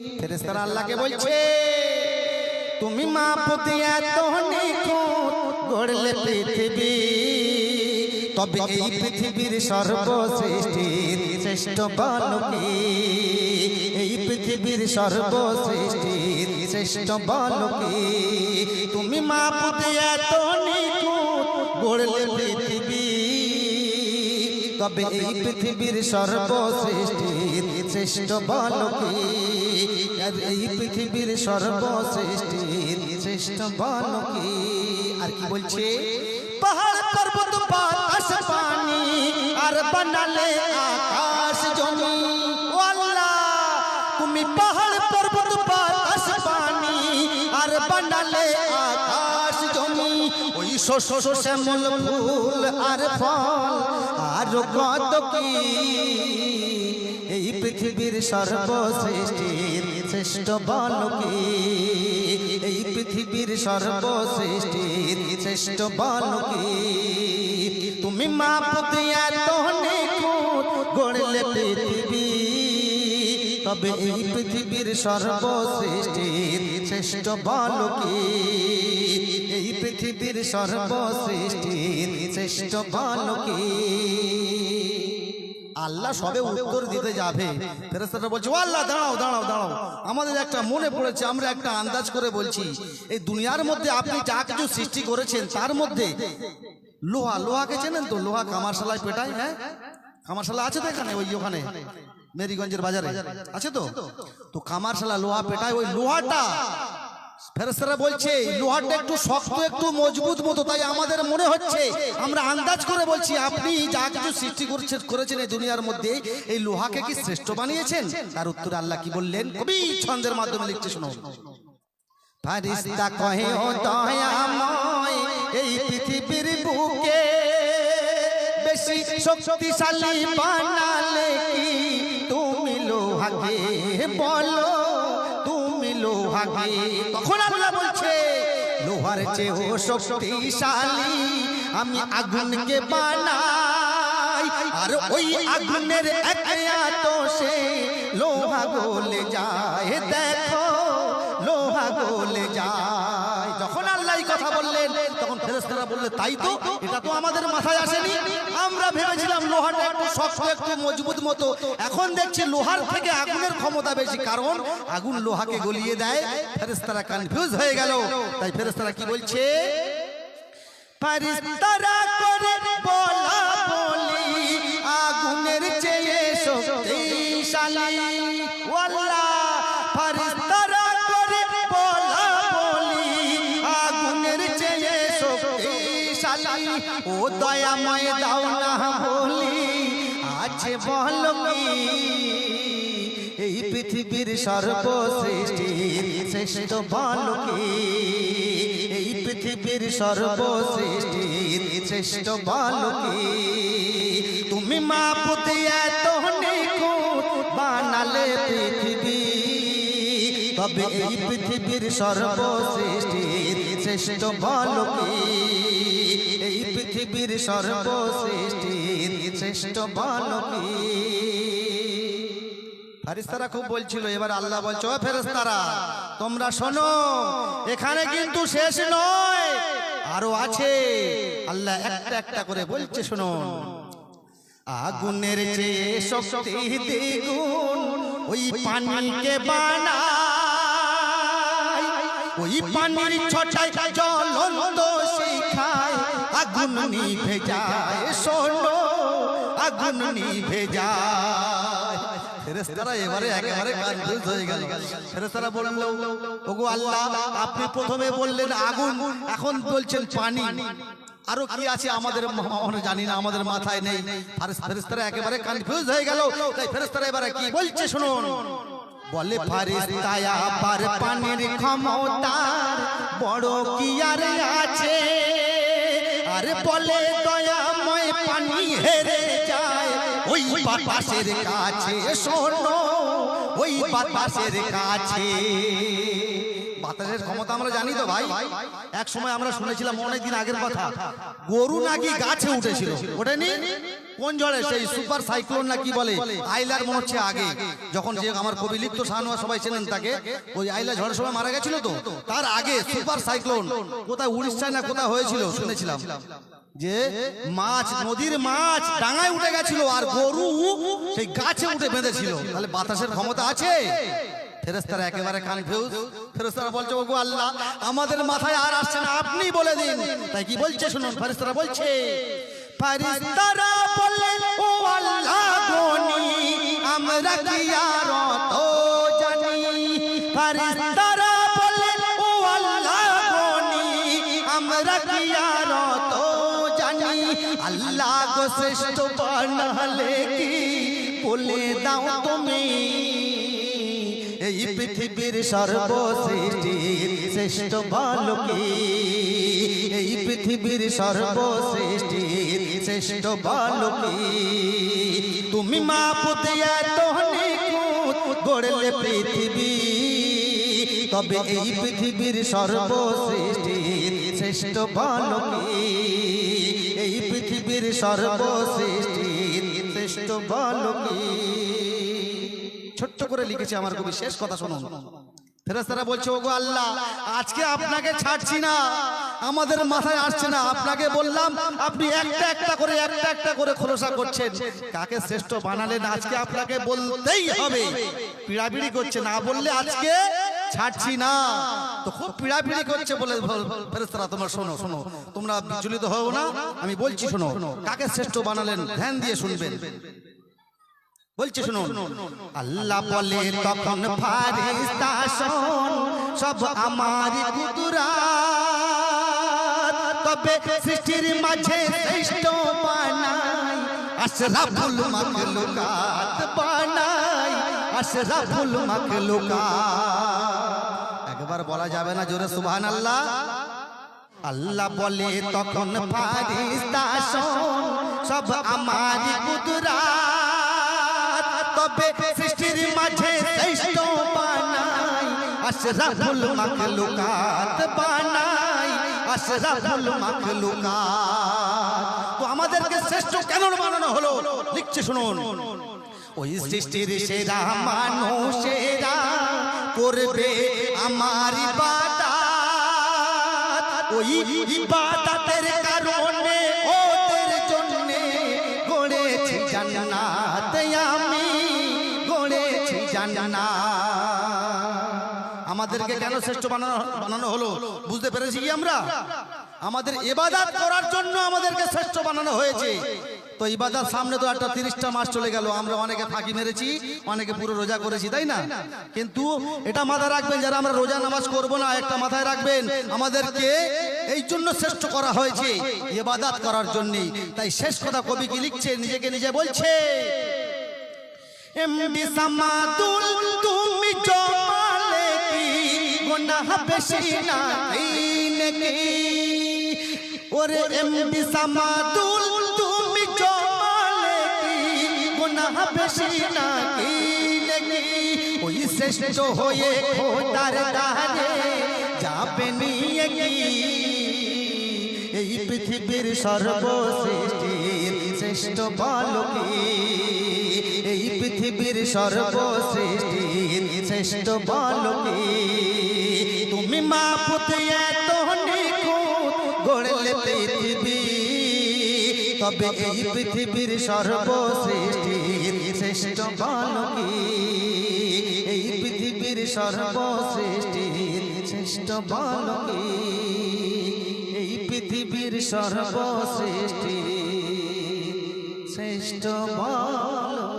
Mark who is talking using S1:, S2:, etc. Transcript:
S1: ফেরেশতারা আল্লাহকে বলছে তুমি মা পুতি এত গড়লে পৃথিবী তবে এই পৃথিবীর সর্বসৃষ্টির শ্রেষ্ঠ বালকি এই পৃথিবীর সর্বসৃষ্টির শ্রেষ্ঠ বালকি তুমি মা পুতি এত গড়লে পৃথিবী তবে এই পৃথিবীর সর্বশ্রেষ্ঠীর শ্রেষ্ঠ বালকি আর এই পৃথিবীর সর্বশ্রেষ্ঠীর শ্রেষ্ঠ বালকি আর কি বলছে? পাহাড় পর্বত, বাতাস, পানি, আর বানালে আকাশ জমি। তুমি পাহাড় পর্বত, বাতাস, পানি, আর বানালে আকাশ জমি। ওই শ্যামল ফুল আর ফল, আর কত কি? পৃথিবীর সর্বশ্রেষ্ঠীর শ্রেষ্ঠ বালকি এই পৃথিবীর সর্বশ্রেষ্ঠীর শ্রেষ্ঠ বালকি তুমি মা পুতি এত নিখুঁত গড়লে পৃথিবী। তবে এই পৃথিবীর সর্বশ্রেষ্ঠীর শ্রেষ্ঠ বালকি এই পৃথিবীর সর্বশ্রেষ্ঠীর শ্রেষ্ঠ বালকি আল্লাহ সবে উত্তর দিতে যাবে। ফেরেস্তারা বলছে ও আল্লাহ দাঁড়াও দাঁড়াও দাঁড়াও। আমাদের একটা মনে পড়েছে আমরা একটা আন্দাজ করে বলছি। এই দুনিয়ার মধ্যে আপনি যা কিছু সৃষ্টি করেছেন তার মধ্যে লোহা লোহাকে চেনেন তো? লোহা কামারশালায় পেটায় হ্যাঁ? কামারশালা আছে তো এখানে ওই ওখানে? মেরিগঞ্জের বাজারে। আছে তো? তো কামারশালা লোহা পেটায় ওই লোহাটা ফেরেস্তারা বলছে, লোহাটা একটু শক্ত, একটু মজবুত মতো, তাই আমাদের মনে হচ্ছে। আমরা আন্দাজ করে বলছি, আপনি যা কিছু সৃষ্টি করেছেন এই দুনিয়ার মধ্যে, এই লোহাকে কি শ্রেষ্ঠ বানিয়েছেন? তার উত্তরে আল্লাহ কি বললেন, কবি ছন্দের মাধ্যমে লিখতে শোনো। ফারিস্তা কহে, ও দয়াময় এই পৃথিবীর বুকে বেশি শক্তিশালী বানালে কি? তুমি লোহাকে বলো লোহাকে তখন আল্লাহ বলছে, লোহার চেয়েও শক্তিশালী, আমি আগুনকে বানাই, আর ওই আগুনের এক সে লোহা গলে যায়। দেখো, লোহা গলে যায়। যখন আল্লাহ কথা বললেন, তখন ফেরেস্তারা বললে, তাই তো, এটা তো আমাদের মাথায় আসেনি। আমরা ভেবেছিলাম লোহাটা একটু শক্ত, একটু মজবুত মতো। এখন দেখছি লোহার থেকে আগুনের ক্ষমতা বেশি। কারণ আগুন লোহাকে গলিয়ে দেয়। ফেরেস্তারা কনফিউজ হয়ে গেল। তাই ফেরেস্তারা কি বলছে? ফেরেস্তারা করে বলি ও দয়াময় দাও না বলি আছে বল এই পৃথিবীর সর্বশ্রেষ্ঠীর শ্রেষ্ঠ বালকি এই পৃথিবীর সর্বশ্রেষ্ঠীর শ্রেষ্ঠ বালকি তুমি মা পুতি এত বানালে পৃথিবী, তবে এই পৃথিবীর সর্বশ্রেষ্ঠীর শ্রেষ্ঠ বালকি এই পৃথিবীর সর্বশ্রেষ্ঠীর শ্রেষ্ঠ বালকি ফেরেস্তারা খুব বলছিল, এবার আল্লাহ বলছো, "ও ফেরেস্তারা তোমরা শোনো, এখানে কিন্তু শেষ নয়, আরও আছে। আল্লাহ একটা একটা করে বলছে, শোনো, আগুনের চেয়ে শক্তি দ্বিগুণ, ওই পানিকে বানায় ওই পানির ছটায় জ্বলন্ত শিখায়, আগুন নিভে যায়, শোনো, আগুন নিভে যায়। আপনি প্রথমে বললেন আগুন, এখন বলছেন পানি। আরও কি আছে আমাদের জানি না, আমাদের মাথায় নেই। ফারেস- ফেরেশতারা একেবারে কনফিউজ হয়ে গেল। তাই ফেরেশতারা এবারে কি বলছে শুনুন। বলে ফারিস্তায়া পার পানির ক্ষমতার বড় কি আর আছে। আর বলে দয়াময় পানি হেরে যায়। ওই বাতাসের কাছে শোনো। ওই বাতাসের কাছে। বাতাসের ক্ষমতা আমরা জানি তো ভাই। এক সময় আমরা শুনেছিলাম অনেকদিন আগের কথা। গরু নাকি গাছে উঠেছিল। ওঠেনি? কোন ঝড়ে? সেই সুপার সাইক্লোন না কি বলে? আইলার মনে হচ্ছে আগে। যখন যে আমার কবি লিপ্ত শাহানুয়া সবাই চেনেন তাকে। ওই আইলা ঝড়ের সময় মারা গেছিল তো? তার আগে সুপার সাইক্লোন কোথায়? উড়িষ্যায় না কোথায় হয়েছিল? শুনেছিলাম। যে মাছ নদীর মাছ ডাঙায় উঠে গেছিল আর গরু সেই গাছে উঠে বেঁধেছিল। তাহলে বাতাসের ক্ষমতা আছে? ফেরেস্তারা একেবারে কনফিউজ ফেরেস্তারা বলছে ওগো আল্লাহ আমাদের মাথায় আর আসছে না। আপনি বলে দিন। তাই কি বলছে? শুনুন ফেরেস্তারা বলছে ফেরেস্তারা আমরা কি আর তো জানি। ফেরেস্তারা বলে, ও আল্লাহ গনি আমরা কি আর তো জানি। আল্লাহ গো শ্রেষ্ঠ বানালে কি বলে দাও তুমি? এই পৃথিবীর সর্বশ্রেষ্ঠীর শ্রেষ্ঠ বালকি এই পৃথিবীর সর্বশ্রেষ্ঠীর শ্রেষ্ঠ বালকি তুমি মা পুতে এত নিখুঁত গড়লে পৃথিবী। তবে এই পৃথিবীর সর্বশ্রেষ্ঠীর শ্রেষ্ঠ বালকি এই পৃথিবীর সর্বশ্রেষ্ঠীর শ্রেষ্ঠ বালকি ছোট্ট করে লিখেছে আমার কবি, শেষ কথা শুনুন। ফেরেস্তারা বলছে, ওগো আল্লাহ, আজকে আপনাকে ছাড়ছি না। আমাদের মাথায় আসছে না। আপনাকে বললাম, আপনি একটা একটা করে, একটা একটা করে খোলসা করছেন। কাকে শ্রেষ্ঠ বানালেন, আজকে আপনাকে বলতেই হবে। পিড়াপিড়ি করছে, না বললে আজকে ছাড়ছি না। তো খুব পিড়াপিড়ি করছে বলে ফেরেস্তারা তোমরা শোনো শোনো, তোমরা বিচলিত হও না। আমি বলছি, শোনো, কাকে শ্রেষ্ঠ বানালেন, ধ্যান দিয়ে শুনবেন। বলছে শুনুন। আল্লাহ বলে তখন ফারিস্তা শোন সব আমার কুদরাত। তবে সৃষ্টির মাঝে শ্রেষ্ঠ বানাই। আশরাফুল মাখলুকাত বানাই। আশরাফুল মাখলুকাত। একবার বলা যাবে না জোরে সুবহানাল্লাহ। আল্লাহ বলে তখন ফারিস্তা শোন সব আমার কুদরাত। তবে সৃষ্টির মাঝে শ্রেষ্ঠ বানাই। আশরাফুল মাখলুকাত বানাই। আশরাফুল মাখলুকাত। তো আমাদেরকে শ্রেষ্ঠ কেন বানানো হলো? লিখছে শুনুন। ওই সৃষ্টির সেরা মানুষেরা করবে আমার ইবাদত। ওই ইবাদতের কারণে ওদের আমাদেরকে কেন শ্রেষ্ঠ বানানো বানানো হলো? বুঝতে পেরেছি কি আমরা? আমাদের ইবাদত করার জন্য আমাদেরকে শ্রেষ্ঠ বানানো হয়েছে। তো ইবাদত সামনে তো একটা তিরিশটা মাস চলে গেল। আমরা অনেকে ফাঁকি মেরেছি অনেকে পুরো রোজা করেছি তাই না? কিন্তু এটা মাথায় রাখবেন যারা আমরা রোজা নামাজ করব না একটা মাথায় রাখবেন আমাদেরকে এই জন্য শ্রেষ্ঠ করা হয়েছে ইবাদত করার জন্য। তাই শেষ কথা কবি কি লিখছে নিজেকে নিজে বলছে এমডি সামাদুল তুমি গুনাহ বেশি না নাকি? ওরে এমডি সামাদুল, তুমি জমালে কি? গুনাহ বেশি না নাকি? ওই শ্রেষ্ঠ হয়ে খোদার দারে কি? এই পৃথিবীর সর্বশ্রেষ্ঠীর শ্রেষ্ঠ বালকি এই পৃথিবীর সর্বশ্রেষ্ঠীর শ্রেষ্ঠ বালকি তুমি মা পুতে এত নিখুঁত গড়লে পৃথিবী। তবে এই পৃথিবীর সর্বশ্রেষ্ঠীর শ্রেষ্ঠ বালকি। এই পৃথিবীর সর্বশ্রেষ্ঠীর শ্রেষ্ঠ বালকি। এই পৃথিবীর সর্বশ্রেষ্ঠ, শ্রেষ্ঠ বালকি।